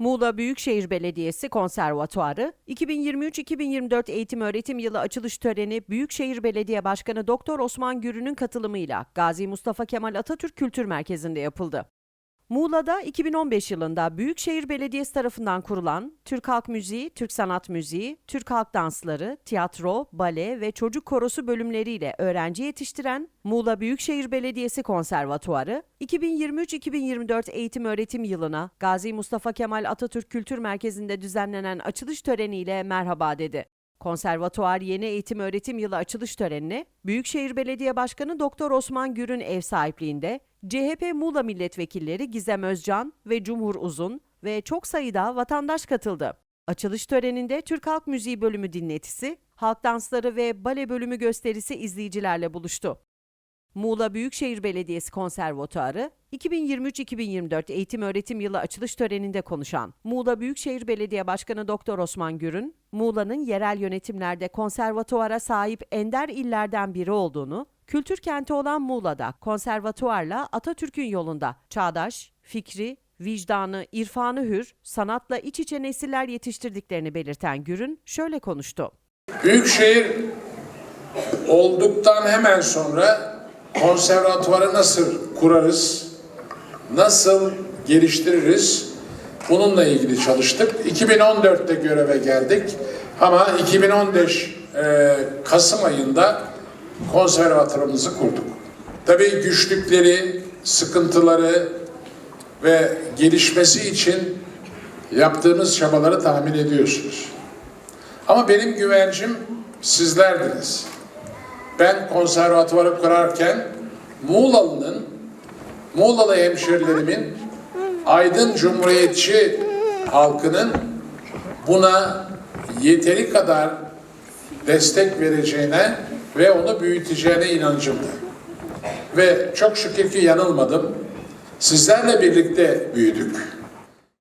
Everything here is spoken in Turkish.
Muğla Büyükşehir Belediyesi Konservatuarı 2023-2024 eğitim öğretim yılı açılış töreni Büyükşehir Belediye Başkanı Doktor Osman Gürü'nün katılımıyla Gazi Mustafa Kemal Atatürk Kültür Merkezi'nde yapıldı. Muğla'da 2015 yılında Büyükşehir Belediyesi tarafından kurulan Türk Halk Müziği, Türk Sanat Müziği, Türk Halk Dansları, Tiyatro, Bale ve Çocuk Korosu bölümleriyle öğrenci yetiştiren Muğla Büyükşehir Belediyesi Konservatuarı, 2023-2024 eğitim öğretim yılına Gazi Mustafa Kemal Atatürk Kültür Merkezi'nde düzenlenen açılış töreniyle merhaba dedi. Konservatuar Yeni Eğitim Öğretim Yılı açılış törenine Büyükşehir Belediye Başkanı Doktor Osman Gür'ün ev sahipliğinde CHP Muğla milletvekilleri Gizem Özcan ve Cumhur Uzun ve çok sayıda vatandaş katıldı. Açılış töreninde Türk Halk Müziği bölümü dinletisi, halk dansları ve bale bölümü gösterisi izleyicilerle buluştu. Muğla Büyükşehir Belediyesi Konservatuarı 2023-2024 eğitim öğretim yılı açılış töreninde konuşan Muğla Büyükşehir Belediye Başkanı Doktor Osman Gür'ün Muğla'nın yerel yönetimlerde konservatuara sahip ender illerden biri olduğunu, kültür kenti olan Muğla'da konservatuarla Atatürk'ün yolunda çağdaş, fikri, vicdanı, irfanı hür, sanatla iç içe nesiller yetiştirdiklerini belirten Gür'ün şöyle konuştu. Büyükşehir olduktan hemen sonra konservatuvarı nasıl kurarız, nasıl geliştiririz bununla ilgili çalıştık. 2014'te göreve geldik ama 2015 e, Kasım ayında konservatuvarımızı kurduk. Tabii güçlükleri, sıkıntıları ve gelişmesi için yaptığımız çabaları tahmin ediyorsunuz. Ama benim güvencim sizlerdiniz. Ben konservatuvarı kurarken Muğlalı'nın, Muğlalı hemşerilerimin, aydın cumhuriyetçi halkının buna yeteri kadar destek vereceğine ve onu büyüteceğine inancımdı. Ve çok şükür ki yanılmadım. Sizlerle birlikte büyüdük.